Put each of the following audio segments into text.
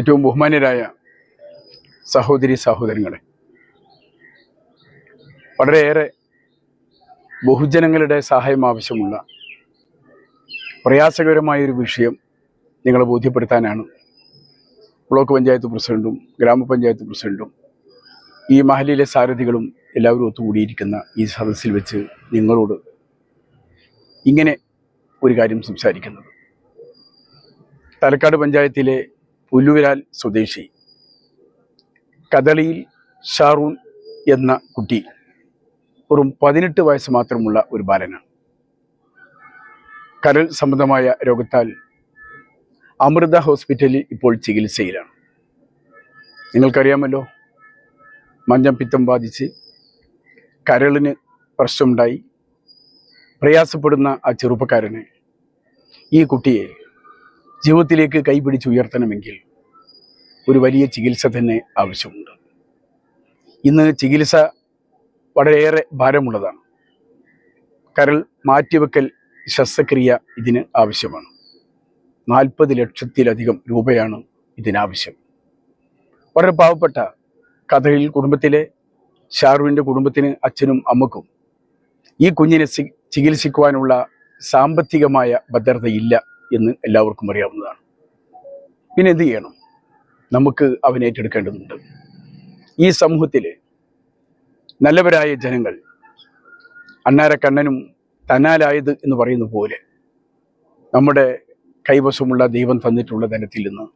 ഏറ്റവും ബഹുമാന്യരായ സഹോദരി സഹോദരങ്ങളെ വളരെയേറെ ബഹുജനങ്ങളുടെ സഹായം ആവശ്യമുള്ള പ്രയാസകരമായൊരു വിഷയം നിങ്ങളെ ബോധ്യപ്പെടുത്താനാണ്. ബ്ലോക്ക് പഞ്ചായത്ത് പ്രസിഡന്റും ഗ്രാമപഞ്ചായത്ത് പ്രസിഡന്റും ഈ മഹലിലെ സാരഥികളും എല്ലാവരും ഒത്തുകൂടിയിരിക്കുന്ന ഈ സദസ്സിൽ വെച്ച് നിങ്ങളോട് ഇങ്ങനെ ഒരു കാര്യം സംസാരിക്കുന്നത്. തലക്കാട് പഞ്ചായത്തിലെ പുല്ലുവിരാൽ സ്വദേശി. കദളിയിൽ ഷാറൂൺ എന്ന കുട്ടി വെറും പതിനെട്ട് വയസ്സ് മാത്രമുള്ള ഒരു ബാലനാണ്. കരൾ സംബന്ധമായ രോഗത്താൽ അമൃത ഹോസ്പിറ്റലിൽ ഇപ്പോൾ ചികിത്സയിലാണ്. നിങ്ങൾക്കറിയാമല്ലോ മഞ്ഞപ്പിത്തം ബാധിച്ച് കരളിന് പ്രശ്നമുണ്ടായി. പ്രയാസപ്പെടുന്ന ആ ചെറുപ്പക്കാരനെ ഈ കുട്ടിയെ ജീവിതത്തിലേക്ക് കൈപിടിച്ച് ഉയർത്തണമെങ്കിൽ ഒരു വലിയ ചികിത്സ തന്നെ ആവശ്യമുണ്ട്. ഇന്ന് ചികിത്സ വളരെയേറെ ഭാരമുള്ളതാണ്. കരൾ മാറ്റിവെക്കൽ ശസ്ത്രക്രിയ ഇതിന് ആവശ്യമാണ്. നാൽപ്പത് ലക്ഷത്തിലധികം രൂപയാണ് ഇതിനാവശ്യം. വളരെ പാവപ്പെട്ട കഥയിൽ കുടുംബത്തിലെ ഷാറുവിന്റെ കുടുംബത്തിന് അച്ഛനും അമ്മക്കും ഈ കുഞ്ഞിനെ ചികിത്സിക്കുവാനുള്ള സാമ്പത്തികമായ ഭദ്രതയില്ല. എന്ന് എല്ലാവർക്കും അറിയാവുന്നതാണ്. പിന്നെ എന്ത് ചെയ്യണം? നമുക്ക് അവനെ ഏറ്റെടുക്കേണ്ടതുണ്ട്. ഈ സമൂഹത്തിൽ നല്ലവരായ ജനങ്ങൾ അണ്ണാര കണ്ണനും തന്നാലായത് എന്ന് പറയുന്ന പോലെ നമ്മുടെ കൈവശമുള്ള ദൈവം തന്നിട്ടുള്ള ധനത്തിൽ നിന്ന്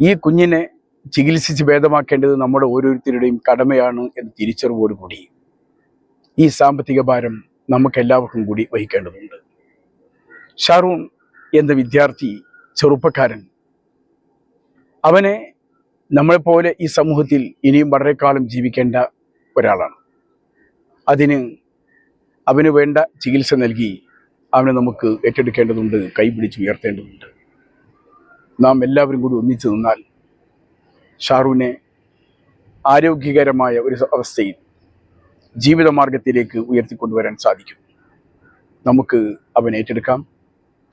ഈ കുഞ്ഞിനെ ചികിത്സിച്ച് ഭേദമാക്കേണ്ടത് നമ്മുടെ ഓരോരുത്തരുടെയും കടമയാണ് എന്ന് തിരിച്ചറിവോടുകൂടി ഈ സാമ്പത്തിക ഭാരം നമുക്കെല്ലാവർക്കും കൂടി വഹിക്കേണ്ടതുണ്ട്. ഷാറൂൺ എന്ന വിദ്യാർത്ഥി ചെറുപ്പക്കാരൻ. അവനെ നമ്മളെപ്പോലെ ഈ സമൂഹത്തിൽ ഇനിയും വളരെ കാലം ജീവിക്കേണ്ട ഒരാളാണ്. അതിന് അവന് വേണ്ട ചികിത്സ നൽകി അവനെ നമുക്ക് ഏറ്റെടുക്കേണ്ടതുണ്ട് കൈപിടിച്ച് ഉയർത്തേണ്ടതുണ്ട്. നാം എല്ലാവരും കൂടി ഒന്നിച്ചു നിന്നാൽ ഷാറൂനെ ആരോഗ്യകരമായ ഒരു അവസ്ഥയിൽ ജീവിതമാർഗത്തിലേക്ക് ഉയർത്തിക്കൊണ്ടുവരാൻ സാധിക്കും. നമുക്ക് അവനെ ഏറ്റെടുക്കാം.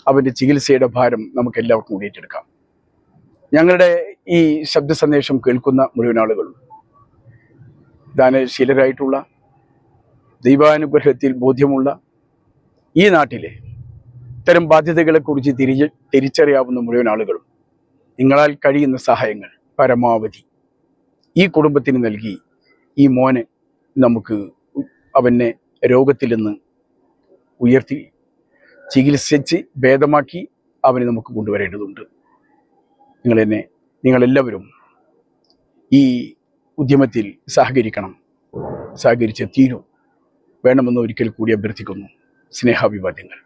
അവന്റെ ചികിത്സയുടെ ഭാരം നമുക്ക് എല്ലാവർക്കും കൂടി ഏറ്റെടുക്കാം ഞങ്ങളുടെ ഈ ശബ്ദ സന്ദേശം കേൾക്കുന്ന മുഴുവൻ ആളുകളും ദാനശീലരായിട്ടുള്ള ദൈവാനുഗ്രഹത്തിൽ ബോധ്യമുള്ള ഈ നാട്ടിലെ ഇത്തരം ബാധ്യതകളെക്കുറിച്ച് തിരിച്ച് തിരിച്ചറിയാവുന്ന മുഴുവൻ ആളുകളും നിങ്ങളാൽ കഴിയുന്ന സഹായങ്ങൾ പരമാവധി ഈ കുടുംബത്തിന് നൽകി ഈ മോനെ നമുക്ക് അവനെ രോഗത്തിൽ നിന്ന് ഉയർത്തി ചികിത്സിച്ച് ഭേദമാക്കി അവനെ നമുക്ക് കൊണ്ടുവരേണ്ടതുണ്ട്. നിങ്ങൾ എന്നെ നിങ്ങളെല്ലാവരും ഈ ഉദ്യമത്തിൽ സഹകരിക്കണം. സഹകരിച്ച് തീരും. വേണമെന്ന് ഒരിക്കൽ കൂടി അഭ്യർത്ഥിക്കുന്നു. സ്നേഹാഭിവാദ്യങ്ങൾ.